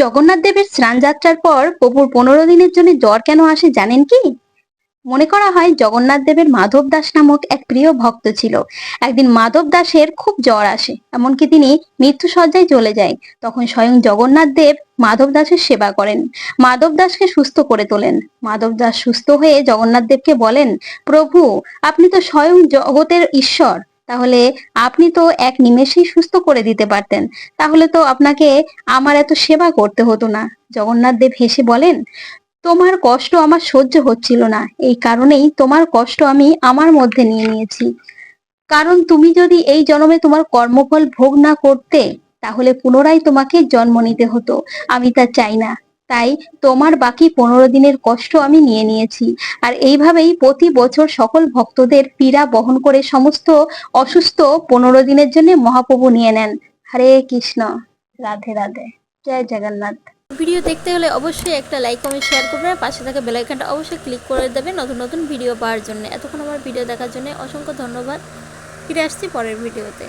জগন্নাথ দেবের স্নান যাত্রার পর প্রভুর পনেরো দিনের জন্য জ্বর কেন আসে জানেন কি? মনে করা হয় জগন্নাথ দেবের মাধব দাস নামক এক প্রিয় ভক্ত ছিল। একদিন মাধব দাসের খুব জ্বর আসে, এমনকি তিনি মৃত্যু সজ্জায় চলে যায়। তখন স্বয়ং জগন্নাথ দেব মাধব দাসের সেবা করেন। মাধব দাসকে সুস্থ করে তোলেন। মাধব দাস সুস্থ হয়ে জগন্নাথ দেবকে বলেন, প্রভু, আপনি তো স্বয়ং জগতের ঈশ্বর। তাহলে আপনি তো এক নিমেষেই সুস্থ করে দিতে পারতেন। তাহলে তো আপনাকে আমার এত সেবা করতে হতো না। জগন্নাথ দেব হেসে বলেন, তোমার কষ্ট আমার সহ্য হচ্ছিল না। এই কারণেই তোমার কষ্ট আমি আমার মধ্যে নিয়ে নিয়েছি। কারণ তুমি যদি এই জন্মে তোমার কর্মফল ভোগ না করতে, তাহলে পুনরায় তোমাকে জন্ম নিতে হতো। আমি তা চাই না। তাই তোমার বাকি পনেরো দিনের কষ্ট আমি নিয়ে নিয়েছি। আর এইভাবেই প্রতি বছর সকল ভক্তদের পীড়া বহন করে সমস্ত অসুস্থ পনেরো দিনের জন্য মহাপ্রভু নিয়ে নেন। হরে কৃষ্ণ। রাধে রাধে। জয় জগন্নাথ। ভিডিও দেখতে হলে অবশ্যই একটা লাইক, কমেন্ট শেয়ার করবেন। আর পাশে থাকা বেল আইকনটা অবশ্যই ক্লিক করে দেবেন নতুন নতুন ভিডিও পাওয়ার জন্য। এতক্ষণ আমার ভিডিও দেখার জন্য অসংখ্য ধন্যবাদ। ফিরে আসছি পরের ভিডিওতে।